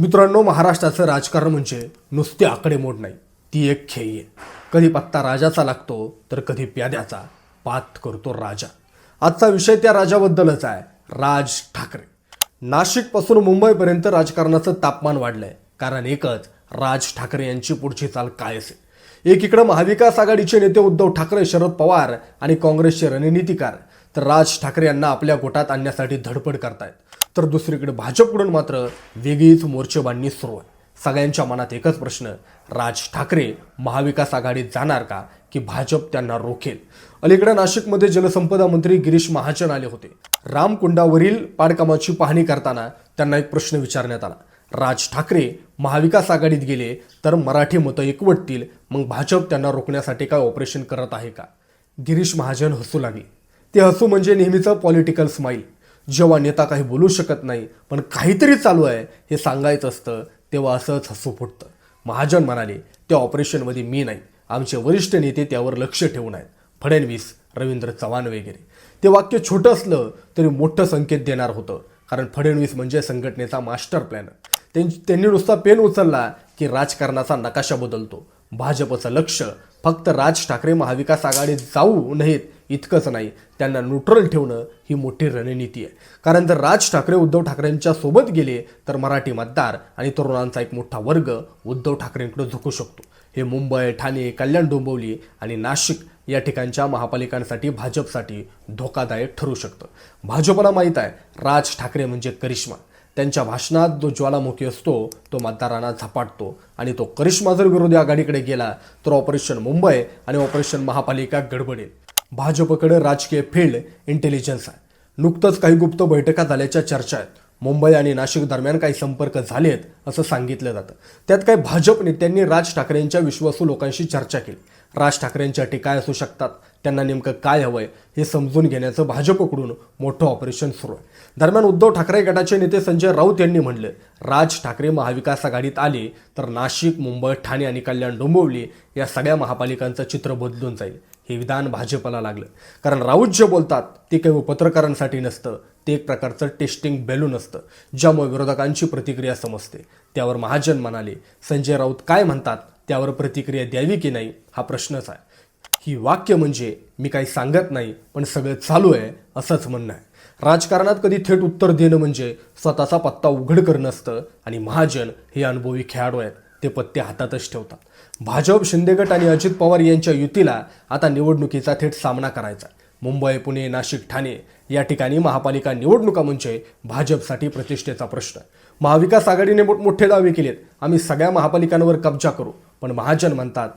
मित्रांनो महाराष्ट्राचं राजकारण म्हणजे नुसते आकडेमोड नाही. ती एक खेळी आहे. कधी पत्ता राजाचा लागतो तर कधी प्याद्याचा. पात करतो राजा. आजचा विषय त्या राजाबद्दलच आहे. राज ठाकरे. नाशिकपासून मुंबईपर्यंत राजकारणाचं तापमान वाढलंय. कारण एकच राज ठाकरे यांची पुढची चाल काय असेल एकीकडे महाविकास आघाडीचे नेते उद्धव ठाकरे शरद पवार आणि काँग्रेसचे रणनीतिकार. तर राज ठाकरे यांना आपल्या गोटात आणण्यासाठी धडपड करतायत. तर दुसरीकडे भाजपकडून मात्र वेगळीच मोर्चेबांधणी सुरू आहे. सगळ्यांच्या मनात एकच प्रश्न राज ठाकरे महाविकास आघाडीत जाणार का की भाजप त्यांना रोखेल? अलीकडे नाशिकमध्ये जलसंपदा मंत्री गिरीश महाजन आले होते. रामकुंडावरील पाडकामाची पाहणी करताना त्यांना एक प्रश्न विचारण्यात आला. राज ठाकरे महाविकास आघाडीत गेले तर मराठी मतं एकवटतील मग भाजप त्यांना रोखण्यासाठी काय ऑपरेशन करत आहे का? गिरीश महाजन हसू लागले. ते हसू म्हणजे नेहमीचं पॉलिटिकल स्माईल जेव्हा नेता काही बोलू शकत नाही पण काहीतरी चालू आहे हे सांगायचं असतं तेव्हा असंच हसू फुटतं. महाजन म्हणाले त्या ऑपरेशनमध्ये मी नाही. आमचे वरिष्ठ नेते त्यावर लक्ष ठेवून आहेत. फडणवीस रवींद्र चव्हाण वगैरे. ते वाक्य छोटं असलं तरी मोठं संकेत देणार होतं कारण फडणवीस म्हणजे संघटनेचा मास्टर प्लॅनर त्यां- त्यांनी नुसता पेन उचलला की राजकारणाचा नकाशा बदलतो. भाजपचं लक्ष फक्त राज ठाकरे महाविकास आघाडीत जाऊ नयेत इतकंच नाही. त्यांना न्यूट्रल ठेवणं ही मोठी रणनीती आहे. कारण जर राज ठाकरे उद्धव ठाकरेंच्या सोबत गेले तर मराठी मतदार आणि तरुणांचा एक मोठा वर्ग उद्धव ठाकरेंकडे झुकू शकतो. हे मुंबई ठाणे कल्याण डोंबिवली आणि नाशिक या ठिकाणच्या महापालिकांसाठी भाजपसाठी धोकादायक ठरू शकतं. भाजपला माहीत आहे राज ठाकरे म्हणजे करिश्मा. त्यांच्या भाषणात जो ज्वालामुखी असतो तो मतदारांना झपाटतो. आणि तो करिश्मा जर विरोधी आघाडीकडे गेला तर ऑपरेशन मुंबई आणि ऑपरेशन महापालिका गडबडेल भाजपकडे राजकीय फील्ड इंटेलिजन्स आहे. नुकतंच काही गुप्त बैठका झाल्याच्या चर्चा आहेत. मुंबई आणि नाशिक दरम्यान काही संपर्क झालेत असं सांगितलं जातं. त्यात काही भाजप नेत्यांनी राज ठाकरेंच्या विश्वासू लोकांशी चर्चा केली. राज ठाकरेंच्या अटी काय असू शकतात. त्यांना नेमकं काय हवंय हे समजून घेण्याचं भाजपकडून मोठं ऑपरेशन सुरू आहे. दरम्यान उद्धव ठाकरे गटाचे नेते संजय राऊत यांनी म्हणलं राज ठाकरे महाविकास आघाडीत आले तर नाशिक मुंबई ठाणे आणि कल्याण डोंबिवली या सगळ्या महापालिकांचं चित्र बदलून जाईल. हे विधान भाजपला लागलं. कारण राऊत जे बोलतात ते केवळ पत्रकारांसाठी नसतं. ते एक प्रकारचं टेस्टिंग बेलून असतं ज्यामुळे विरोधकांची प्रतिक्रिया समजते. त्यावर महाजन म्हणाले संजय राऊत काय म्हणतात? त्यावर प्रतिक्रिया द्यावी की नाही हा प्रश्नच आहे. ही वाक्य म्हणजे मी काही सांगत नाही पण सगळं चालू आहे असंच म्हणणं आहे. राजकारणात कधी थेट उत्तर देणं म्हणजे स्वतःचा पत्ता उघड करणं असतं आणि महाजन हे अनुभवी खेळाडू आहेत ते पत्ते हातातच ठेवतात. भाजप शिंदेगट आणि अजित पवार यांच्या युतीला आता निवडणुकीचा थेट सामना करायचा आहे. मुंबई पुणे नाशिक ठाणे या ठिकाणी महापालिका निवडणुका म्हणजे भाजपसाठी प्रतिष्ठेचा प्रश्न महाविकास आघाडीने मोठमोठे दावे केलेत. आम्ही सगळ्या महापालिकांवर कब्जा करू. पण महाजन म्हणतात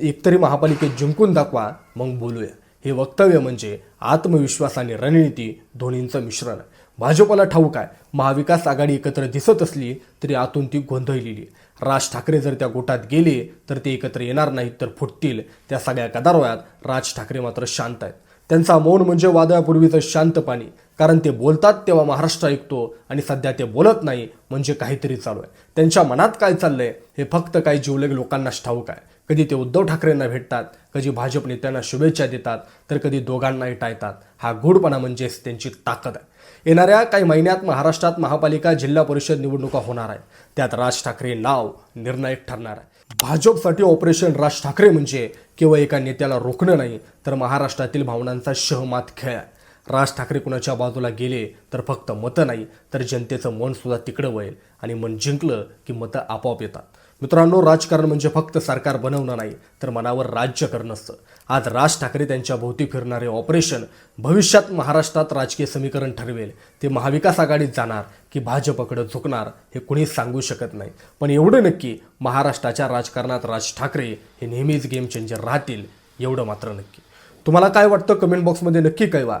एकतरी महापालिकेत जिंकून दाखवा मग बोलूया. हे वक्तव्य म्हणजे आत्मविश्वास आणि रणनीती दोन्हींचं मिश्रण. भाजपला ठाऊक आहे महाविकास आघाडी एकत्र दिसत असली तरी आतून ती गोंधळलेली. राज ठाकरे जर त्या गोटात गेले तर ते एकत्र येणार नाहीत तर फुटतील. त्या सगळ्या गदारोळ्यात राज ठाकरे मात्र शांत आहेत. त्यांचा मौन म्हणजे वादळापूर्वीचं शांत पाणी कारण ते बोलतात तेव्हा महाराष्ट्र ऐकतो आणि सध्या ते बोलत नाही म्हणजे काहीतरी चालू आहे. त्यांच्या मनात काय चाललंय हे फक्त काही जिवलग लोकांनाच ठाऊक आहे. कधी ते उद्धव ठाकरेंना भेटतात कधी भाजप नेत्यांना शुभेच्छा देतात तर कधी दोघांनाही टाळतात. हा गूढपणा म्हणजेच त्यांची ताकद आहे. येणाऱ्या काही महिन्यात महाराष्ट्रात महापालिका जिल्हा परिषद निवडणुका होणार आहेत. त्यात राज ठाकरे नाव निर्णायक ठरणार आहे. भाजपसाठी ऑपरेशन राज ठाकरे म्हणजे केवळ एका नेत्याला रोखणं नाही तर महाराष्ट्रातील भावनांचा शहमात खेळ आहे. राज ठाकरे कुणाच्या बाजूला गेले तर फक्त मतं नाही तर जनतेचं मनसुद्धा तिकडं वळेल आणि मन जिंकलं की मतं आपोआप येतात. मित्रांनो राजकारण म्हणजे फक्त सरकार बनवणं नाही तर मनावर राज्य करणं असतं. आज राज ठाकरे त्यांच्या भोवती फिरणारे ऑपरेशन भविष्यात महाराष्ट्रात राजकीय समीकरण ठरवेल. ते महाविकास आघाडीत जाणार की भाजपकडे झुकणार हे कुणीच सांगू शकत नाही. पण एवढं नक्की महाराष्ट्राच्या राजकारणात राज ठाकरे हे नेहमीच गेम चेंजर राहतील एवढं मात्र नक्की. तुम्हाला काय वाटतं? कमेंट बॉक्समध्ये नक्की कळवा.